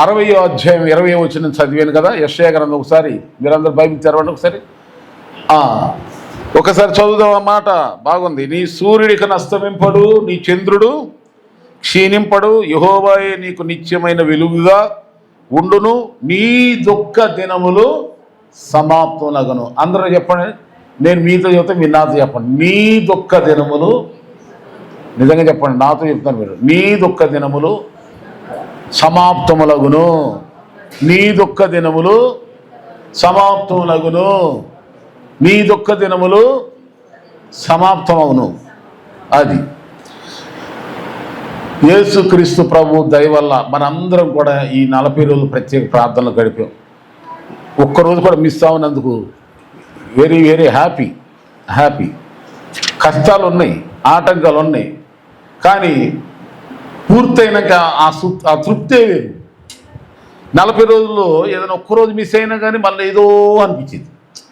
అరవయో అధ్యాయం ఇరవై వచ్చిన చదివాను కదా యశ్యా గ్రంథం ఒకసారి మీరందరూ బైబిల్ తెరవండి ఒకసారి. ఒకసారి చదువుదాం అన్నమాట మాట బాగుంది. నీ సూర్యుడికి నష్టమింపడు నీ చంద్రుడు క్షీణింపడు యహోవాయే నీకు నిత్యమైన వెలుగుగా ఉండును నీ దుఃఖ దినములు సమాప్తములగను. అందరూ చెప్పండి నేను మీతో చెప్తే మీరు నాతో చెప్పండి. నీ దుఃఖ దినములు నిజంగా చెప్పండి నాతో చెప్తాను మీరు. నీ దుఃఖ దినములు సమాప్తములగును. నీ దుఃఖ దినములు సమాప్తములగును. నీ దుఃఖ దినములు సమాప్తమవును అది. యేసుక్రీస్తు ప్రభు దయవల్ల మనందరం కూడా ఈ నలభై రోజులు ప్రత్యేక ప్రార్థనలు గడిపాం. ఒక్కరోజు కూడా మిస్ అవునందుకు వెరీ వెరీ హ్యాపీ హ్యాపీ కష్టాలు ఉన్నాయి ఆటంకాలు ఉన్నాయి కానీ పూర్తయినాక ఆ ఆ తృప్తే వేరు నలభై రోజుల్లో ఏదైనా ఒక్కరోజు మిస్ అయినా కానీ మళ్ళీ ఏదో అనిపించింది.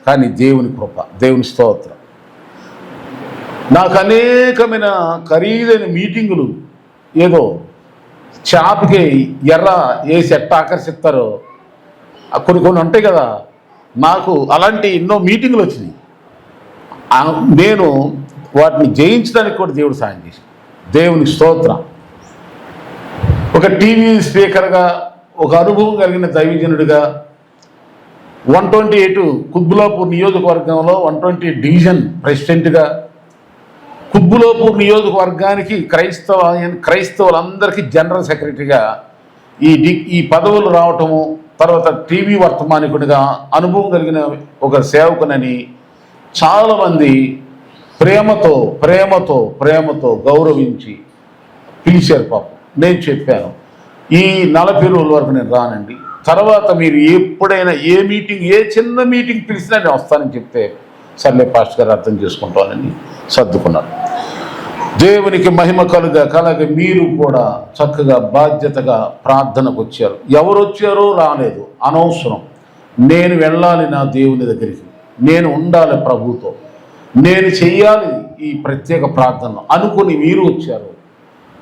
కానీ దేవుని కృప దేవుని స్తోత్రం. నాకు అనేకమైన ఖరీదైన మీటింగులు ఏదో చాపకి ఎర్ర వేసి ఎట్ట ఆకర్షిస్తారో కొన్ని కొన్ని ఉంటాయి కదా నాకు అలాంటి ఎన్నో మీటింగులు వచ్చినాయి. నేను వాటిని జయించడానికి కూడా దేవుడు సాయం చేశాను దేవుని స్తోత్రం. ఒక టీవీ స్పీకర్గా ఒక అనుభవం కలిగిన దైవజనుడిగా వన్ ట్వంటీ ఎయిట్ కుబ్బులాపూర్ నియోజకవర్గంలో వన్ ట్వంటీ డివిజన్ ప్రెసిడెంట్గా కుబ్బులోపూర్ నియోజకవర్గానికి క్రైస్తవ క్రైస్తవులందరికీ జనరల్ సెక్రటరీగా ఈ డి ఈ పదవులు రావటము తర్వాత టీవీ వర్తమానికుడిగా అనుభవం కలిగిన ఒక సేవకునని చాలామంది ప్రేమతో ప్రేమతో ప్రేమతో గౌరవించి పిలిచారు పాపం. నేను చెప్పాను. ఈ నలభై రోజుల వరకు నేను రానండి. తర్వాత మీరు ఎప్పుడైనా ఏ మీటింగ్ ఏ చిన్న మీటింగ్ పిలిచినా నేను వస్తానని చెప్తే సర్లే పాస్ట్ గారు అర్థం చేసుకుంటానని సర్దుకున్నారు దేవునికి మహిమ కలుగా అలాగే మీరు కూడా చక్కగా బాధ్యతగా ప్రార్థనకు వచ్చారు. ఎవరు వచ్చారో రాలేదు. అనవసరం. నేను వెళ్ళాలి నా దేవుని దగ్గరికి. నేను ఉండాలి ప్రభుతో. నేను చెయ్యాలి ఈ ప్రత్యేక ప్రార్థనలు. అనుకుని మీరు వచ్చారు.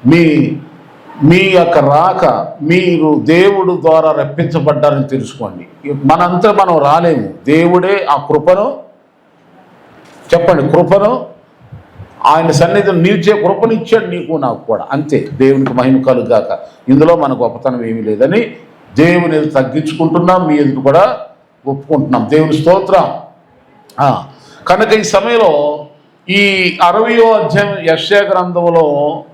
మీ మీ యొక్క రాక మీరు దేవుడు ద్వారా రప్పించబడ్డారని తెలుసుకోండి. మనంతా మనం రాలేము. దేవుడే ఆ కృపను చెప్పండి కృపను ఆయన సన్నిధిని నిలిచే కృపనిచ్చాడు నీకు నాకు కూడా. అంతే. దేవునికి మహిమ కలుగాక ఇందులో మన గొప్పతనం ఏమీ లేదని దేవుని ఎదురు తగ్గించుకుంటున్నాం మీ ఎదురు కూడా ఒప్పుకుంటున్నాం. దేవుని స్తోత్రం. కనుక ఈ సమయంలో ఈ అరవయో అధ్యాయం యశ్యా గ్రంథంలో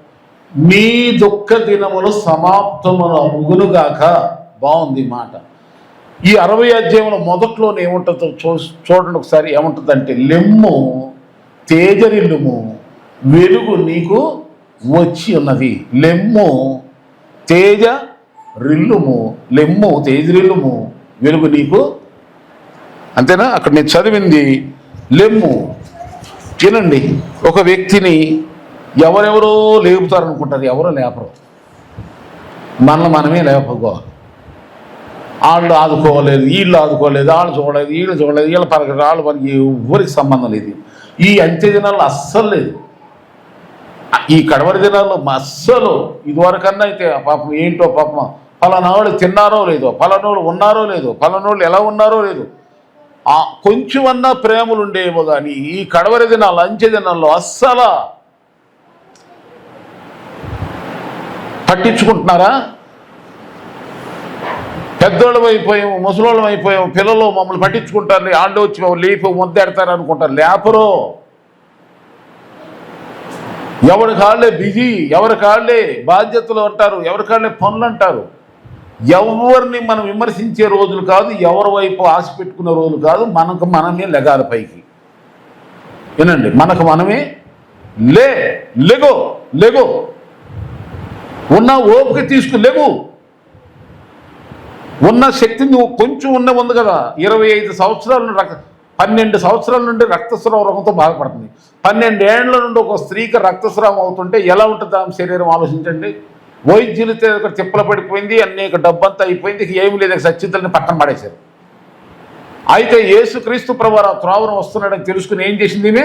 మీ దుఃఖ దినములు సమాప్తములు అగునుగాక బాగుంది మాట. ఈ అరవై అధ్యాయంలో మొదట్లోనే ఏముంటుందో చూ చూడండి ఒకసారి ఏముంటుందంటే లెమ్ము తేజరిల్లుము వెలుగు నీకు వచ్చి ఉన్నది. లెమ్ము తేజ రిల్లుము లెమ్ము తేజరిల్లుము వెలుగు నీకు అంతేనా? అక్కడ నేను చదివింది లెమ్ము. వినండి. ఒక వ్యక్తిని ఎవరెవరో లేపుతారనుకుంటారు ఎవరో లేపరు. మనల్ని మనమే లేపగోవాలి. వాళ్ళు ఆదుకోలేదు వీళ్ళు ఆదుకోలేదు వాళ్ళు చూడలేదు వీళ్ళు చూడలేదు వీళ్ళ పరగ వాళ్ళు మనకి ఎవరికి సంబంధం లేదు. ఈ అంత్య దినాల్లో అస్సలు లేదు. ఈ కడవరి దినాల్లో అస్సలు ఇదివరకన్నా అయితే పాపం ఏంటో పాపం పలానా వాళ్ళు తిన్నారో లేదో పలానోళ్ళు ఉన్నారో లేదో పలానోళ్ళు ఎలా ఉన్నారో లేదు కొంచెమన్నా ప్రేమలు ఉండేవో కానీ ఈ కడవరి దినాలు అంచె దినాల్లో అస్సలా పట్టించుకుంటున్నారా? పెద్దోళ్ళం అయిపోయాము ముసలోళ్ళం అయిపోయాము పిల్లలు మమ్మల్ని పట్టించుకుంటారు వాళ్ళు వచ్చి మమ్మల్ని లీఫ్ ముద్దెడతారు అనుకుంటారు. లేపరు. ఎవరి కాళ్ళే బిజీ ఎవరి కాళ్ళే బాధ్యతలు అంటారు ఎవరి కాళ్ళే పనులు అంటారు. ఎవరిని మనం విమర్శించే రోజులు కాదు ఎవరి వైపు ఆశ పెట్టుకునే రోజులు కాదు మనకు మనమే లెగాలి పైకి. వినండి మనకు మనమే లే లెగో లెగో. ఉన్న ఓపిక తీసుకులేవు. ఉన్న శక్తి నువ్వు కొంచెం ఉన్న ఉంది కదా. ఇరవై ఐదు సంవత్సరాల నుండి రక్త పన్నెండు సంవత్సరాల నుండి రక్తస్రావ రోగంతో బాధపడుతుంది పన్నెండేళ్ళ నుండి ఒక స్త్రీకి రక్తస్రావం అవుతుంటే ఎలా ఉంటుంది ఆమె శరీరం? ఆలోచించండి. వైద్యులు ఒక తిప్పల పడిపోయింది అనేక డబ్బంతా అయిపోయింది ఏమి లేదు సచ్చితుల్ని పక్కన పడేశారు. అయితే యేసుక్రీస్తు ప్రభు త్రావరం వస్తున్నాడని తెలుసుకుని ఏం చేసింది ఈమె?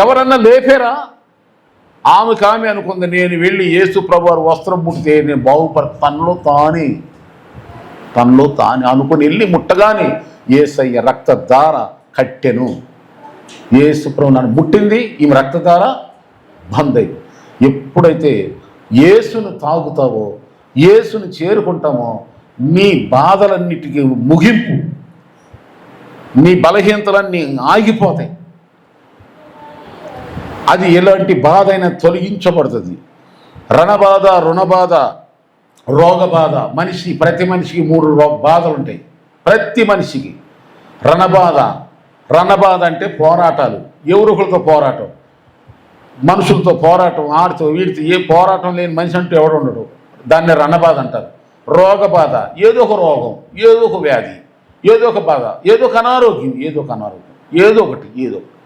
ఎవరన్నా లేపారా? ఆమె కామె అనుకుంది నేను వెళ్ళి యేసు ప్రభువారు వస్త్రం ముట్టితే నేను బాగుపడతానులో తానే తనలో తానే అనుకుని వెళ్ళి ముట్టగానే ఏసయ్య రక్తధార కట్టెను. ఏసుప్రభు నన్ను ముట్టింది ఈమె రక్తధార బంద్ అయింది ఎప్పుడైతే యేసును తాగుతావో యేసును చేరుకుంటామో నీ బాధలన్నిటికీ ముగింపు నీ బలహీనతలన్నీ ఆగిపోతాయి. అది ఎలాంటి బాధ అయినా తొలగించబడుతుంది. రణబాధ రుణబాధ రోగబాధ మనిషి ప్రతి మనిషికి మూడు రో బాధలు ఉంటాయి. ప్రతి మనిషికి. రణబాధ రణబాధ అంటే పోరాటాలు. ఎవరొకరితో పోరాటం. మనుషులతో పోరాటం ఆడితో వీడితో ఏ పోరాటం లేని మనిషి అంటూ ఎవడు ఉండడు. దాన్ని రణబాధ అంటారు. రోగబాధ ఏదో ఒక రోగం ఏదో ఒక వ్యాధి ఏదో ఒక బాధ ఏదో ఒక అనారోగ్యం ఏదో ఒక అనారోగ్యం ఏదో ఒకటి ఏదో ఒకటి.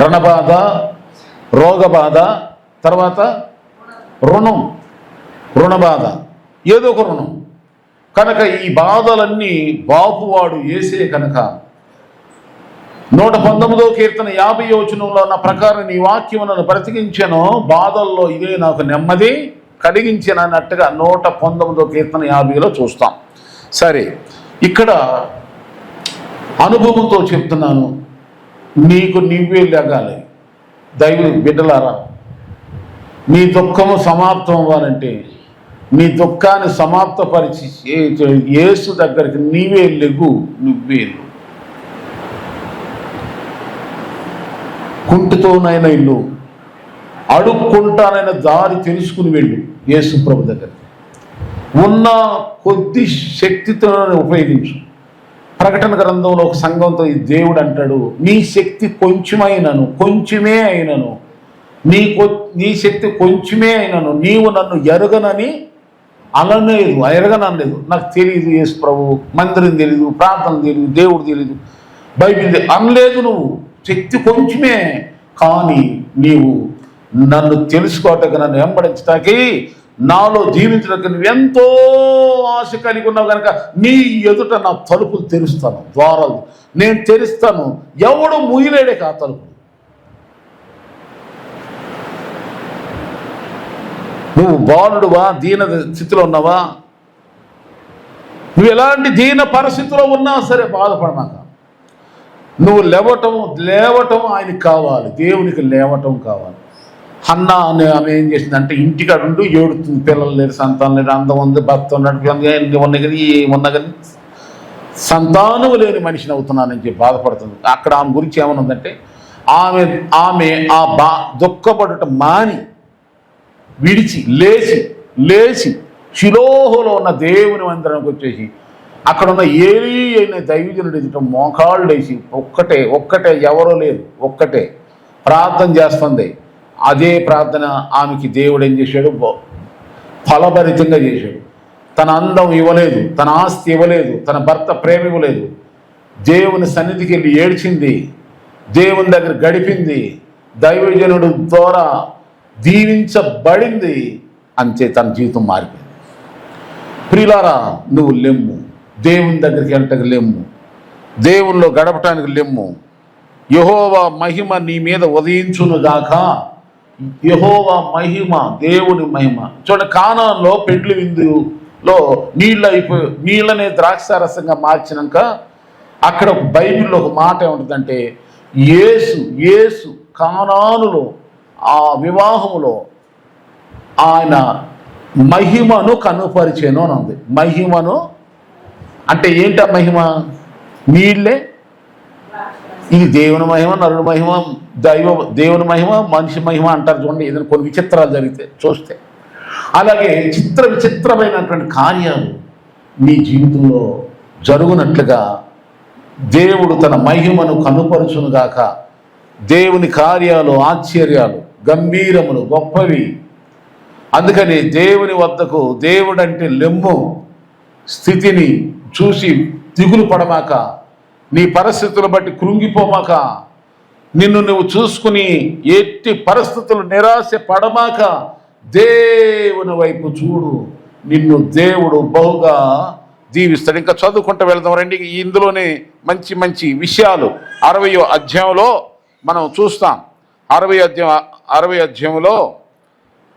రణబాధ రోగబాధ తర్వాత రుణం రుణబాధ. ఏదో ఒక రుణం. కనుక ఈ బాధలన్నీ బాపువాడు వేసే కనుక. నూట పంతొమ్మిదో కీర్తన యాభై వచనంలో ఉన్న ప్రకారం నీ వాక్యం నన్ను బ్రతికించాను బాధల్లో ఇదే నాకు నెమ్మది కలిగించినన్నట్టుగా నూట పంతొమ్మిదో కీర్తన యాభైలో చూస్తాం. సరే ఇక్కడ అనుభవంతో చెప్తున్నాను. నీకు నీవే లెగాలి. దైవ బిడ్డలారా నీ దుఃఖము సమాప్తం అవ్వాలంటే నీ దుఃఖాన్ని సమాప్తపరిచి ఏ- యేసు దగ్గరికి నీవే లెగు నువ్వే కుంటితోనైనా ఇల్లు అడుక్కుంటానైనా దారి తెలుసుకుని వెళ్ళు యేసు ప్రభు దగ్గర ఉన్న కొద్ది శక్తితో ఉపయోగించు. ప్రకటన గ్రంథంలో ఒక సంఘంతో ఈ దేవుడు అంటాడు నీ శక్తి కొంచెమైనను కొంచెమే అయినను. నీ కొ నీ శక్తి కొంచెమే అయినను. నీవు నన్ను ఎరగనని అనలేదు ఎరగనలేదు నాకు తెలియదు యేసు ప్రభు మందిరం తెలియదు ప్రార్థన తెలియదు దేవుడు తెలియదు బైబిల్ అనలేదు నువ్వు. శక్తి కొంచెమే. కానీ నీవు నన్ను తెలుసుకోవటానికి నన్ను వెంబడించటానికి నాలో జీవించడానికి నువ్వు ఎంతో ఆశ కలిగి ఉన్నావు కనుక నీ ఎదుట నా తలుపులు తెరుస్తాను ద్వారాలు నేను తెరుస్తాను. ఎవడు ముయ్యలేడే కా తలుపు నువ్వు బాలుడువా? దీన స్థితిలో ఉన్నావా? నువ్వు ఎలాంటి దీన పరిస్థితిలో ఉన్నా సరే బాధపడినాక నువ్వు లేవటం లేవటం ఆయనకి కావాలి. దేవునికి లేవటం కావాలి. అన్న అనే ఆమె ఏం చేసిందంటే ఇంటికాడ ఉండి ఏడుతుంది. పిల్లలు లేరు సంతానం లేరు అందం ఉంది భర్త ఉన్నట్టు పిల్లలు ఉన్నాయి కానీ ఉన్నా కానీ సంతానం లేని మనిషిని అవుతున్నానని చెప్పి బాధపడుతుంది. అక్కడ ఆమె గురించి ఏమనుందంటే ఆమె ఆమె ఆ బా దుఃఖపడట మాని విడిచి లేచి లేచి శిలోహలో ఉన్న దేవుని మందిరానికి వచ్చేసి అక్కడ ఉన్న ఏలీ అయిన దైవజనుడు ఎదుట మోకాళ్ళు వేసి ఒక్కటే ఒక్కటే ఎవరో లేరు ఒక్కటే ప్రార్థన చేస్తుంది. అదే ప్రార్థన ఆమెకి దేవుడు ఏం చేశాడు? ఫలభరితంగా చేశాడు. తన అందం ఇవ్వలేదు తన ఆస్తి ఇవ్వలేదు తన భర్త ప్రేమ ఇవ్వలేదు. దేవుని సన్నిధికి వెళ్ళి ఏడ్చింది దేవుని దగ్గర గడిపింది దైవజనుడు ద్వారా దీవించబడింది అంతే తన జీవితం మారిపోయింది. ప్రిలారా నువ్వు లెమ్ము. దేవుని దగ్గరికి వెళ్ళటకు లెమ్ము. దేవుల్లో గడపటానికి లెమ్ము. యహోవా మహిమ నీ మీద ఉదయించును దాకా యహోవా మహిమ దేవుని మహిమ. చూడండి కానంలో పెండ్లి విందులో నీళ్ళు అయిపోయి నీళ్ళనే ద్రాక్షారసంగా మార్చినాక అక్కడ ఒక బైబిల్లో ఒక మాట ఏముంటుందంటే ఏసు యేసు కానానులో ఆ వివాహములో ఆయన మహిమను కనుపరిచేను అని ఉంది. మహిమను అంటే ఏంటి మహిమ? నీళ్ళే ఇది దేవుని మహిమ నరుని మహిమ దైవ దేవుని మహిమ మనిషి మహిమ అంటారు చూడండి. ఏదైనా కొన్ని విచిత్రాలు జరిగితే చూస్తే. అలాగే చిత్ర విచిత్రమైనటువంటి కార్యాలు నీ జీవితంలో జరుగునట్లుగా దేవుడు తన మహిమను కనుపరుచునుగాక దేవుని కార్యాలు ఆశ్చర్యాలు గంభీరములు గొప్పవి. అందుకని దేవుని వద్దకు దేవుడంటే లెమ్ము స్థితిని చూసి దిగులు పడమాక నీ పరిస్థితులు బట్టి కృంగిపోమాక. నిన్ను నువ్వు చూసుకుని ఎట్టి పరిస్థితులు నిరాశ పడమాక దేవుని వైపు చూడు. నిన్ను దేవుడు బహుగా దీవిస్తాడు ఇంకా చదువుకుంటూ వెళ్దాం రండి. ఇందులోనే మంచి మంచి విషయాలు అరవయో అధ్యాయంలో మనం చూస్తాం. అరవై అధ్యాయం అరవై అధ్యాయంలో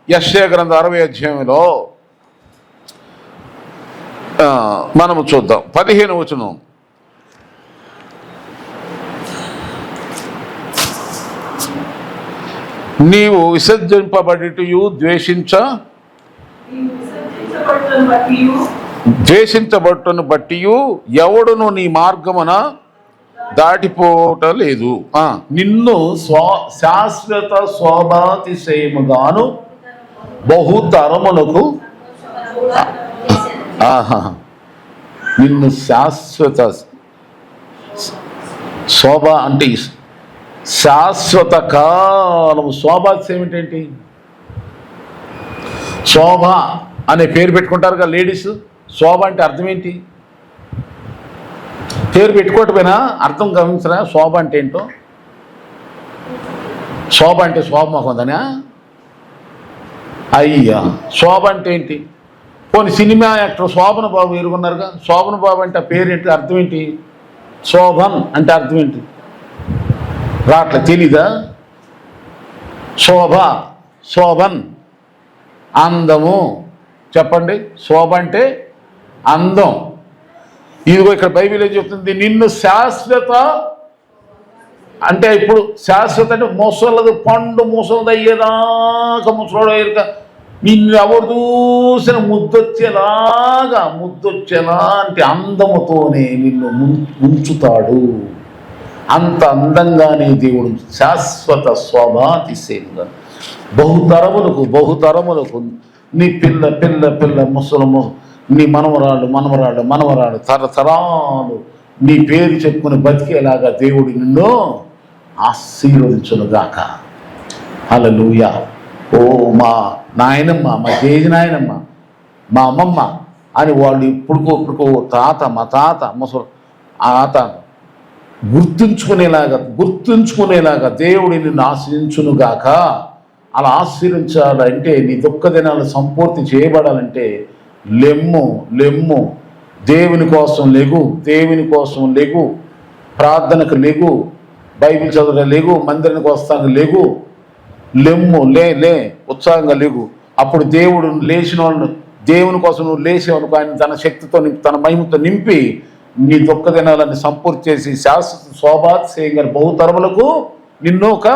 యశ్య గ్రంథం అరవై అధ్యాయంలో మనము చూద్దాం. పదిహేను వచనం. నీవు విసర్జింపబడిటయు ద్వేషించ ద్వేషించబట్టును బట్టి ఎవడును నీ మార్గమున దాటిపోవట లేదు నిన్ను స్వా శాశ్వత శోభాతిశయముగాను బహుతరములకు ఆహా. నిన్ను శాశ్వత శోభ అంటే శాశ్వత కాలం శోభాతిశయం ఏమిటేంటి శోభ అనే పేరు పెట్టుకుంటారుగా లేడీస్. శోభ అంటే అర్థం ఏంటి? పేరు పెట్టుకోకపోయినా అర్థం గమనించరా? శోభ అంటే ఏంటో? శోభ అంటే శోభ మొహందనా అయ్యా శోభ అంటే ఏంటి? పోనీ సినిమా యాక్టర్ శోభన బాబు ఎరుగున్నారుగా శోభన బాబు అంటే ఆ పేరు ఏంటి అర్థం ఏంటి? శోభన్ అంటే అర్థం ఏంటి? రాట్ల తెలీదా? శోభ శోభన్ అందము. చెప్పండి శోభ అంటే అందం. ఇదిగో ఇక్కడ బైబిల్ ఏం చెప్తుంది? నిన్ను శాశ్వత అంటే ఇప్పుడు శాశ్వత అంటే ముసలదు పండు ముసలది అయ్యేదాకా ముసలోడు అయ్యేదాకా నిన్ను ఎవరు చూసిన ముద్దొచ్చేలాగా ముద్దొచ్చేలా అంటే అందముతోనే నిన్ను ముం- ఉంచుతాడు అంత అందంగానే దేవుడు శాశ్వత స్వభాతి స్వభాతిశయంగా బహుతరములకు బహుతరములకు నీ పిల్ల పిల్ల పిల్ల ముసలము నీ మనవరాళ్ళు మనవరాళ్ళు మనవరాళ్ళు తరతరాలు నీ పేరు చెప్పుకుని బతికేలాగా దేవుడు నిన్ను ఆశీర్వదించునుగాక. అలలుయ ఓ మా నాయనమ్మ మా జేజి నాయనమ్మ మా అమ్మమ్మ అని వాళ్ళు ఇప్పుడుకో ఇప్పుడుకో తాత మా తాత ముసలు ఆత గుర్తుంచుకునేలాగా గుర్తుంచుకునేలాగా దేవుడిని నిన్ను ఆశ్రయించునుగాక అలా ఆశ్రయించాలంటే నీ దుఃఖ దినాలు సంపూర్తి చేయబడాలంటే లెమ్ము లెమ్ము దేవుని కోసం లెగు దేవుని కోసం లెగు ప్రార్థనకు లెగు బైబిల్ చదవడం లెగు మందిరానికి వస్తాను లెగు లెమ్ము లే లే ఉత్సాహంగా లేగు. అప్పుడు దేవుడు లేచిన వాళ్ళను దేవుని కోసం నువ్వు లేచేవనుకో ఆయన తన శక్తితో నింపి తన మహిమతో నింపి నీ దుఃఖ దినాలన్నీ సంపూర్తి చేసి శాశ్వత శోభాతిశయంగా బహుతరములకు నిన్ను ఒక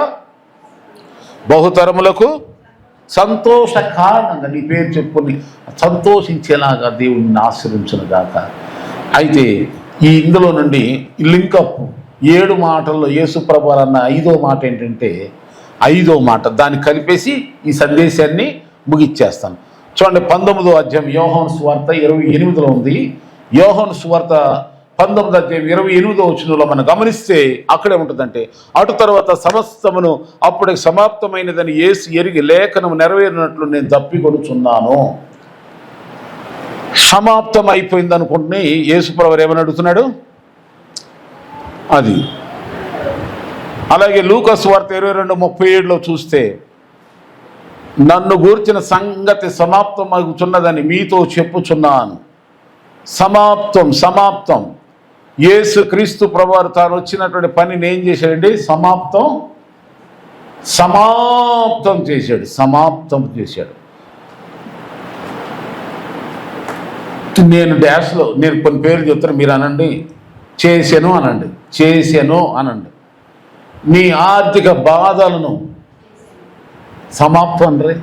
బహుతరములకు సంతోష కారణంగా నీ పేరు చెప్పుకొని సంతోషించేలాగా దేవుడిని ఆశ్రయించిన గాక. అయితే ఈ ఇందులో నుండి లింకప్ ఏడు మాటల్లో యేసుప్రభు అన్న ఐదో మాట ఏంటంటే ఐదో మాట దాన్ని కలిపేసి ఈ సందేశాన్ని ముగిచ్చేస్తాను. చూడండి పంతొమ్మిదో అధ్యాయం యోహోన్ స్వార్త ఇరవై ఎనిమిదిలో ఉంది. యోహోన్ సువార్త పంతొమ్మిది అధ్యాయం ఇరవై ఎనిమిదో వచ్చినలో మనం గమనిస్తే అక్కడే ఉంటుందంటే అటు తర్వాత సమస్తమును అప్పటికి సమాప్తమైనదని ఏసి ఎరిగి లేఖనం నెరవేరినట్లు నేను తప్పికొనుచున్నాను. సమాప్తం అయిపోయింది అనుకుంటుని యేసుప్రవర్ ఏమని అడుగుతున్నాడు? అది. అలాగే లూకస్ వార్త ఇరవై రెండు ముప్పై ఏడులో చూస్తే నన్ను గూర్చిన సంగతి సమాప్తం అవుతున్నదని మీతో చెప్పుచున్నాను. సమాప్తం సమాప్తం. యేసు క్రీస్తు ప్రభువారు తాను వచ్చినటువంటి పనిని ఏం చేశాడండి? సమాప్తం సమాప్తం చేశాడు సమాప్తం చేశాడు. నేను డాష్లో నేను కొన్ని పేర్లు చెప్తాను మీరు అనండి. చేశాను అనండి చేశాను అనండి. మీ ఆర్థిక బాధలను సమాప్తం రే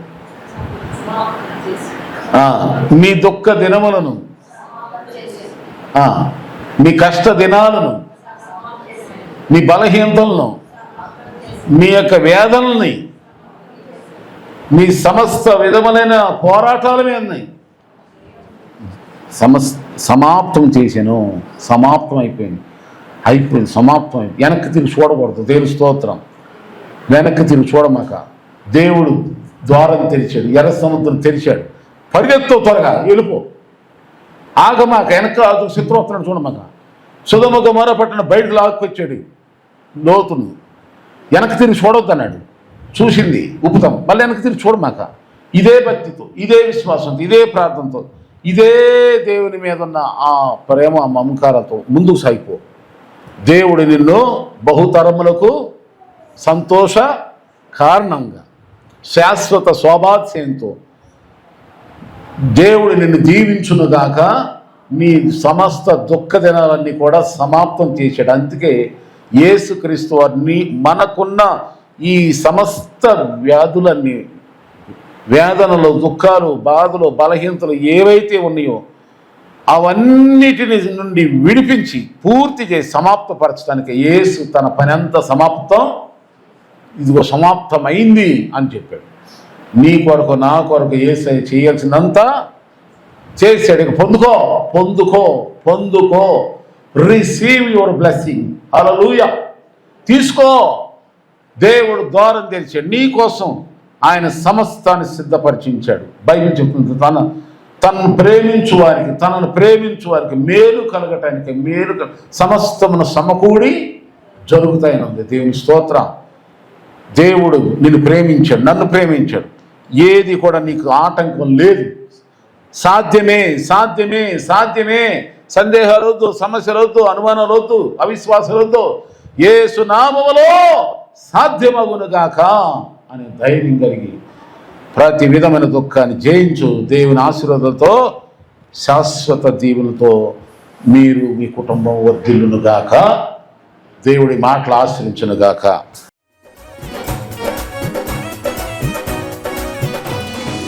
మీ దుఃఖ దినములను మీ కష్ట దినాలను మీ బలహీనతలను మీ యొక్క వేదనల్ని మీ సమస్త విధములైన పోరాటాలు మీ సమస్ సమాప్తం చేశాను. సమాప్తం అయిపోయింది. అయిపోయింది సమాప్తం అయిపోయింది. వెనక్కి తిరిగి చూడకూడదు. దేవుని స్తోత్రం. వెనక్కి తిరిగి చూడమాక దేవుడు ద్వారం తెరిచాడు. ఎర్ర సముద్రం తెరిచాడు. పరిగెత్తు త్వరగా. వెళ్ళిపో. ఆగమాక వెనక అది శత్రువుతున్నాడు చూడమాక సుధముఖ మొర పట్టిన బయటకు లాక్కొచ్చాడు లోతును. వెనక తిరిగి చూడొద్దన్నాడు చూసింది ఉపుతం. మళ్ళీ వెనక తిరిగి చూడమాక ఇదే భక్తితో ఇదే విశ్వాసంతో ఇదే ప్రార్థనతో ఇదే దేవుని మీద ఉన్న ఆ ప్రేమ ఆ ముందుకు సాగిపో. దేవుడు నిన్ను బహుతరములకు సంతోష కారణంగా శాశ్వత శోభాత్యంతో దేవుడు నిన్ను దీవించునుగాక నీ సమస్త దుఃఖ దినాలన్నీ కూడా సమాప్తం చేశాడు. అందుకే యేసుక్రీస్తు వారిని మనకున్న ఈ సమస్త వ్యాధులన్నీ వేదనలు దుఃఖాలు బాధలు బలహీనతలు ఏవైతే ఉన్నాయో అవన్నిటిని నుండి విడిపించి పూర్తి చేసి సమాప్తపరచడానికి యేసు తన పని అంతా సమాప్తం ఇదిగో సమాప్తమైంది అని చెప్పాడు. నీ కొరకు నా కొరకు ఏసై చేయాల్సినంత చేశాడు. ఇక పొందుకో పొందుకో పొందుకో. రిసీవ్ యువర్ బ్లెస్సింగ్ లూయ తీసుకో. దేవుడు ద్వారం తెరిచాడు. నీ కోసం ఆయన సమస్తాన్ని సిద్ధపరిచించాడు. బైబిల్ చెప్తుంది తన తనను ప్రేమించు వారికి తనను ప్రేమించు వారికి మేలు కలగటానికి మేలు సమస్తమును సమకూడి జరుగుతాయని ఉంది. దేవుని స్తోత్రం. దేవుడు నిన్ను ప్రేమించాడు నన్ను ప్రేమించాడు. ఏది కూడా నీకు ఆటంకం లేదు. సాధ్యమే సాధ్యమే సాధ్యమే. సందేహాలు వద్దు సమస్యలు వద్దు అనుమానాలు వద్దు అవిశ్వాసాలు వద్దు ఏసు గాక అనే ధైర్యం కలిగి ప్రతి విధమైన దుఃఖాన్ని జయించు దేవుని ఆశీర్వాదతో శాశ్వత దీవులతో మీరు మీ కుటుంబం వర్ధిల్లునుగాక. దేవుడి మాటలు ఆశ్రయించునుగాక.